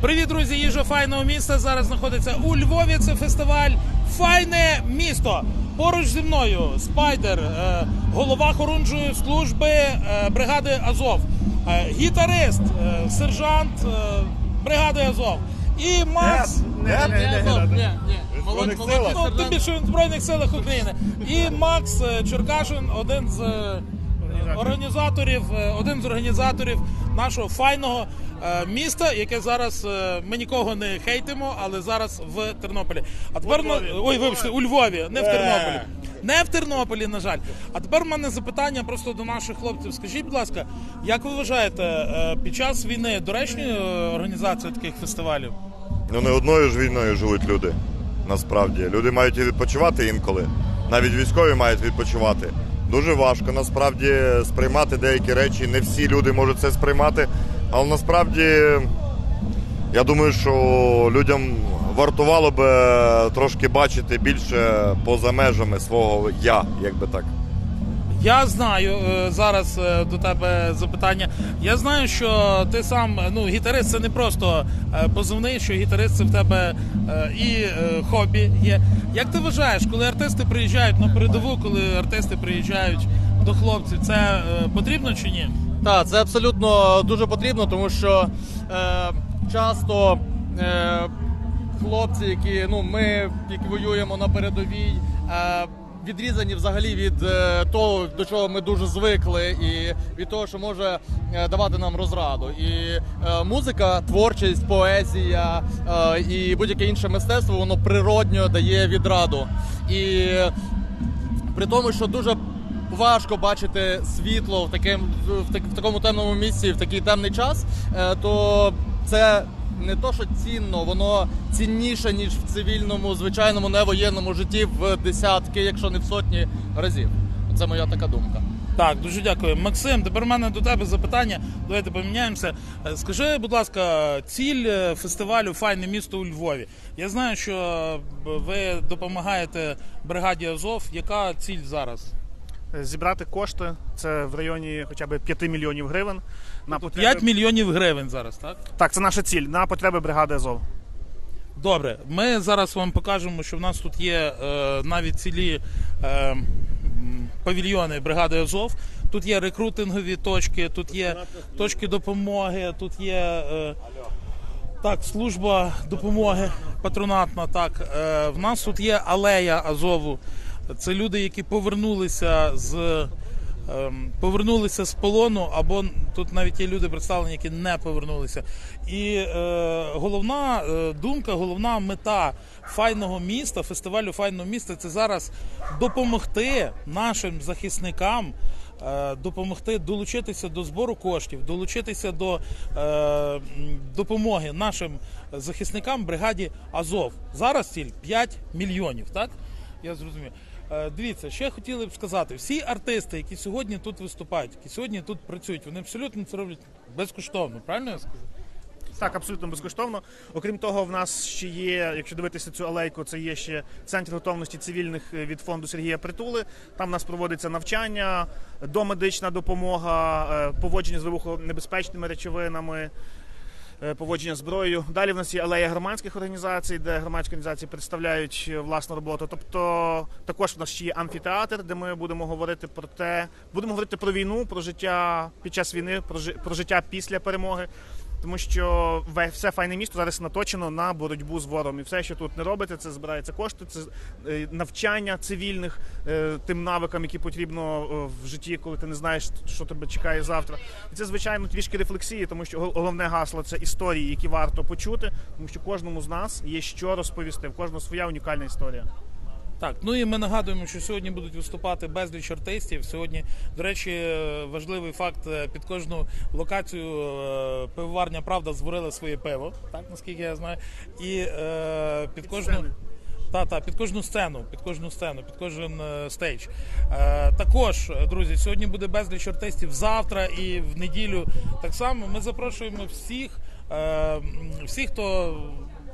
Привіт, друзі! Їжа файного міста. Зараз знаходиться у Львові. Це фестиваль Файне місто. Поруч зі мною Спайдер, е, голова хорунжої служби е, бригади Азов, е, гітарист, сержант бригади Азов і Макс. Тим більше він в Збройних силах України. І Макс Черкашин, один з організаторів, один з організаторів нашого файного міста, яке зараз е, ми нікого не хейтимо, але зараз в Тернополі. А тепер на- ой, вибачте, у Львові, не в Е. Тернополі. Не в Тернополі, на жаль. А тепер в мене запитання просто до наших хлопців. Скажіть, будь ласка, як ви вважаєте, е, під час війни доречні е, організація таких фестивалів? Ну не одною ж війною живуть люди. Насправді. Люди мають і відпочивати інколи. Навіть військові мають відпочивати. Дуже важко насправді сприймати деякі речі. Не всі люди можуть це сприймати. Але насправді я думаю, що людям вартувало би трошки бачити більше поза межами свого я, як би так. Я знаю е, зараз е, до тебе запитання. Я знаю, що ти сам ну гітарист це не просто е, позивний, що гітарист це в тебе і хобі є. Як ти вважаєш, коли артисти приїжджають на передову, коли артисти приїжджають до хлопців, це потрібно чи ні? Так, це абсолютно дуже потрібно, тому що е, часто е, хлопці, які ну ми які воюємо на передовій, е, відрізані взагалі від е, того, до чого ми дуже звикли, і від того, що може е, давати нам розраду. І е, музика, творчість, поезія е, і будь-яке інше мистецтво, воно природньо дає відраду. І при тому, що дуже важко бачити світло в, таким, в, так- в такому темному місці в такий темний час, е, то це не то, що цінно, воно цінніше, ніж в цивільному, звичайному невоєнному житті в десятки, якщо не в сотні разів. Це моя така думка. Так, дуже дякую. Максим, тепер в мене до тебе запитання. Давайте поміняємося. Е, Скажи, будь ласка, ціль е, фестивалю Файне місто у Львові. Я знаю, що ви допомагаєте бригаді Азов. Яка ціль зараз? Зібрати кошти, це в районі хоча б 5 мільйонів гривень. На 5 мільйонів гривень зараз, так? Так, це наша ціль на потреби бригади Азов. Добре, ми зараз вам покажемо, що в нас тут є е, навіть цілі е, павільйони бригади Азов. Тут є рекрутингові точки, тут є точки допомоги, тут є е, так, служба допомоги патронатна. Так, е, в нас тут є алея Азову. Це люди, які повернулися з. ем, Повернулися з полону, або тут навіть є люди представлені, які не повернулися. І е, головна е, думка, головна мета файного міста, фестивалю файного міста це зараз допомогти нашим захисникам, е, допомогти долучитися до збору коштів, долучитися до е, допомоги нашим захисникам бригаді Азов. Зараз ціль 5 мільйонів, так? Я зрозумів. Е, Дивіться, ще хотіли б сказати, всі артисти, які сьогодні тут виступають, які сьогодні тут працюють, вони абсолютно це роблять безкоштовно, правильно я сказав? Так, абсолютно безкоштовно. Окрім того, в нас ще є, якщо дивитися цю алейку, це є ще центр готовності цивільних е, від фонду Сергія Притули. Там у нас проводиться навчання, домедична допомога, е, поводження з вибухонебезпечними речовинами. Е, Поводження зброєю. Далі в нас є алея громадських організацій, де громадські організації представляють е, власну роботу. Тобто також в нас ще є амфітеатр, де ми будемо говорити про те, будемо говорити про війну, про життя під час війни, про жи- про життя після перемоги. Тому що все файне місто зараз наточено на боротьбу з ворогом. І все, що тут не робите, це збирається кошти, це е, навчання цивільних е, тим навикам, які потрібно е, в житті, коли ти не знаєш, що тебе чекає завтра. І це звичайно трішки рефлексії, тому що головне гасло це історії, які варто почути, тому що кожному з нас є що розповісти. В кожного своя унікальна історія. Так, ну і ми нагадуємо, що сьогодні будуть виступати безліч артистів. Сьогодні, до речі, е, важливий факт: е, під кожну локацію е, пивоварня Правда зварила своє пиво, так наскільки я знаю. І е, під кожну. Та, та, під кожну сцену, під кожну сцену, під кожен е, стейдж. Е, також, друзі, сьогодні буде безліч артистів завтра і в неділю. Так само ми запрошуємо всіх, е, всіх, хто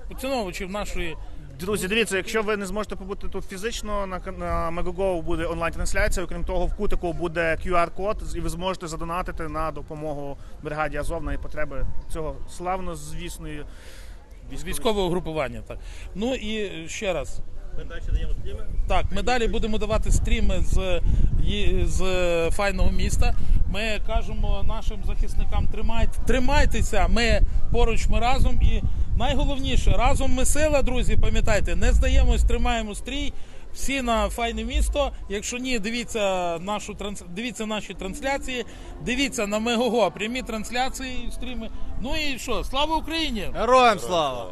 поціновувачів нашої Друзі, дивіться, якщо ви не зможете побути тут фізично, на, на Megogo буде онлайн-трансляція. Окрім того, в кутику буде QR-код, і ви зможете задонатити на допомогу бригаді Азов на потреби цього славно звісної військового групування. Так. Ну і ще раз. Ми далі даємо стріми? Так, ми далі будемо давати стріми з, з файного міста. Ми кажемо нашим захисникам тримайте, тримайтеся, ми поруч, ми разом. І найголовніше, разом ми сила, друзі, пам'ятайте, не здаємось, тримаємо стрій. Всі на файне місто. Якщо ні, дивіться нашу транс... дивіться наші трансляції, дивіться на Мегого прямі трансляції, стріми. Ну і що, слава Україні! Героям слава!